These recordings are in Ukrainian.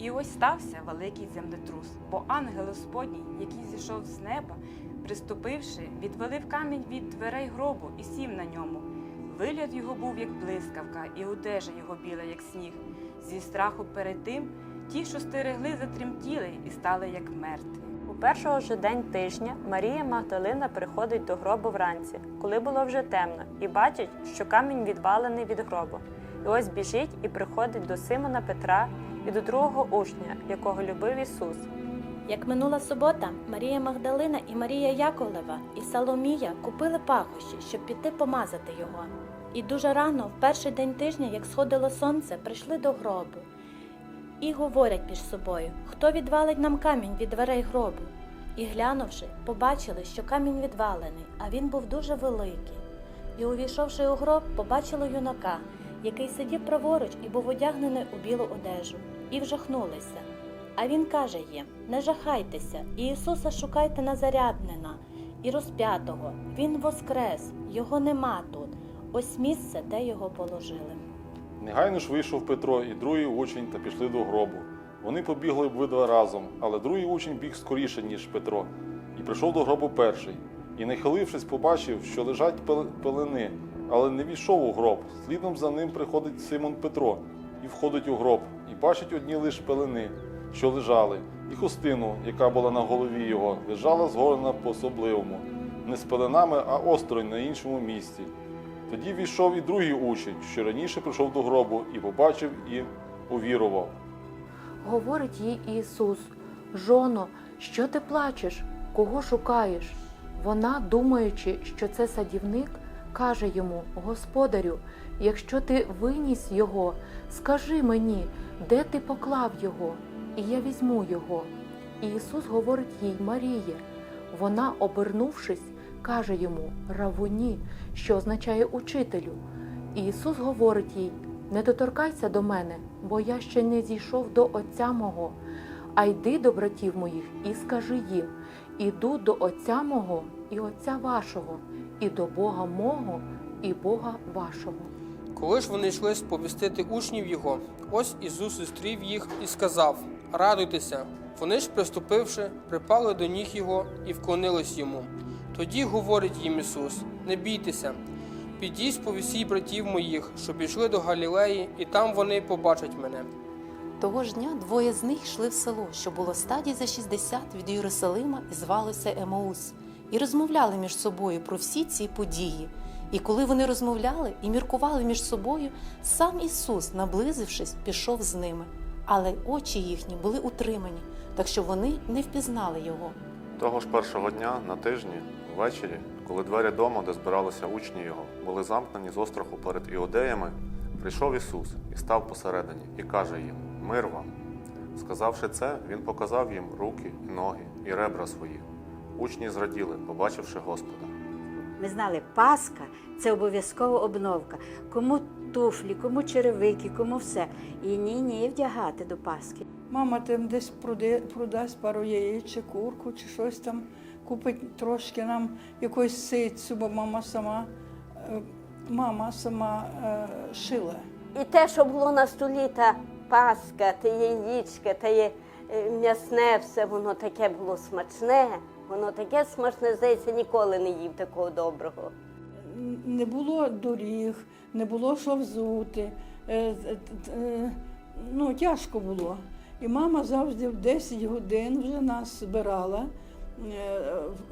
І ось стався великий землетрус, бо ангел Господній, який зійшов з неба, приступивши, відвалив камінь від дверей гробу і сів на ньому. Вигляд його був як блискавка, і одежа його біла, як сніг. Зі страху перед тим ті, що стерегли, затремтіли і стали як мертві. У першого ж день тижня Марія Магдалина приходить до гробу вранці, коли було вже темно, і бачить, що камінь відвалений від гробу. І ось біжить і приходить до Симона Петра і до другого учня, якого любив Ісус. Як минула субота, Марія Магдалина і Марія Яковлева і Саломія купили пахощі, щоб піти помазати його. І дуже рано, в перший день тижня, як сходило сонце, прийшли до гробу і говорять між собою, хто відвалить нам камінь від дверей гробу. І глянувши, побачили, що камінь відвалений, а він був дуже великий. І, увійшовши у гроб, побачили юнака, який сидів праворуч і був одягнений у білу одежу, і вжахнулися. А він каже їм: Не жахайтеся, і Ісуса шукайте Назаряднина і розп'ятого. Він воскрес, його нема тут. Ось місце, де його положили. Негайно ж вийшов Петро і другий учень та пішли до гробу. Вони побігли обидва разом, але другий учень біг скоріше, ніж Петро, і прийшов до гробу перший. І, нахилившись, побачив, що лежать пел- пелени, але не війшов у гроб. Слідом за ним приходить Симон Петро і входить у гроб, і бачить одні лише пелени, що лежали, і хустину, яка була на голові його, лежала згорена по-особливому, не з пеленами, а осторонь на іншому місці. Тоді війшов і другий учень, що раніше прийшов до гробу, і побачив і увірував. Говорить їй Ісус: Жоно, що ти плачеш? Кого шукаєш? Вона, думаючи, що це садівник, каже йому: Господарю, якщо ти виніс його, скажи мені, де ти поклав його, і я візьму його. І Ісус говорить їй Маріє. Вона, обернувшись, каже йому Равуні, що означає учителю. І Ісус говорить їй: Не доторкайся до мене, бо я ще не зійшов до Отця мого. А йди до братів моїх і скажи їм: Іду до Отця мого і Отця вашого, і до Бога мого і Бога вашого. Коли ж вони йшли сповістити учнів його, ось Ісус зустрів їх і сказав: Радуйтеся. Вони ж, приступивши, припали до ніг його і вклонились йому. Тоді говорить їм Ісус: Не бійтеся, підіть сповісіть братів моїх, що пішли до Галілеї, і там вони побачать мене. Того ж дня двоє з них йшли в село, що було стадій за 60 від Єрусалима і звалося Емаус, і розмовляли між собою про всі ці події. І коли вони розмовляли і міркували між собою, сам Ісус, наблизившись, пішов з ними. Але очі їхні були утримані, так що вони не впізнали його. Того ж першого дня на тижні, ввечері, коли двері дому, де збиралися учні його, були замкнені з остраху перед іудеями, прийшов Ісус і став посередині, і каже їм: Мир вам. Сказавши це, Він показав їм руки ноги і ребра свої. Учні зраділи, побачивши Господа. Ми знали, Пасха це обов'язкова обновка. Кому туфлі, кому черевики, кому все. І ні, ні, вдягати до Пасхи. Мама там десь проде- продасть пару яєць чи курку, чи щось там купить трошки нам якусь ситцю, бо мама сама, е, мама сама е, шила. І те, що було на столі, та паска, та яєчка, та є е, м'ясне, все воно таке було смачне. Воно таке смачне, здається, ніколи не їв такого доброго. Не було доріг, не було що взути. Е, е, е, Ну, тяжко було. І мама завжди в 10 годин вже нас збирала,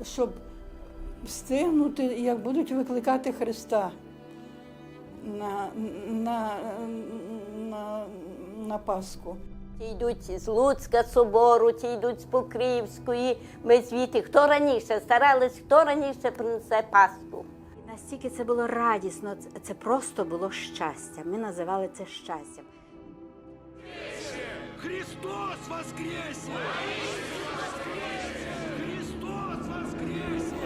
щоб встигнути, як будуть викликати Христа на, на, на, на Пасху. Ті йдуть з Луцька собору, ті йдуть з Покрівської. Ми звідти, хто раніше старались, хто раніше принесе Пасху. Настільки це було радісно, це просто було щастя. Ми називали це щастям. Христос воскресе! Христос воскресе! Христос воскресе!